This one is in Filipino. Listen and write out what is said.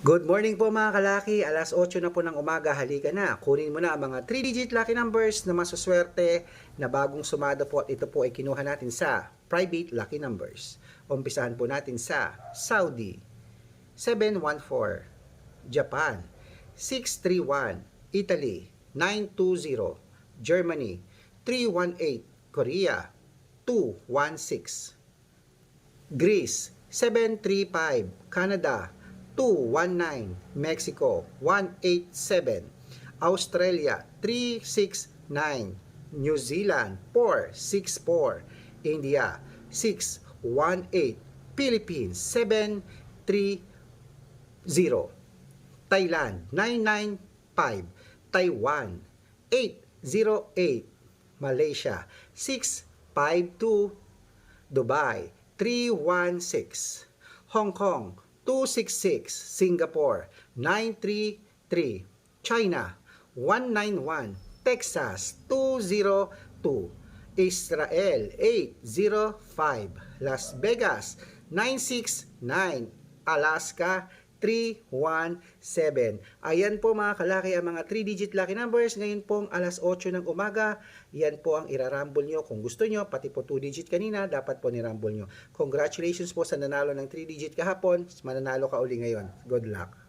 Good morning po mga kalaki. Alas 8 na po ng umaga. Halika na. Kunin mo na ang mga 3-digit lucky numbers na masuswerte na bagong sumado po at ito po ay kinuha natin sa private lucky numbers. Umpisahan po natin sa Saudi 714, Japan 631, Italy 920, Germany 318, Korea 216, Greece 735, Canada 219, Mexico 187, Australia 369, New Zealand 464, India 618, Philippines 730, Thailand 995, Taiwan 808, Malaysia 652, Dubai 316, Hong Kong 266, Singapore. 933, China. 191, Texas. 202, Israel. 805, Las Vegas. 969, Alaska 317. Ayan po mga kalaki ang mga 3-digit lucky numbers. Ngayon pong alas 8 ng umaga. Yan po ang irarumble nyo. Kung gusto nyo, pati po 2-digit kanina, dapat po nirumble nyo. Congratulations po sa nanalo ng 3-digit kahapon. Mananalo ka uli ngayon. Good luck.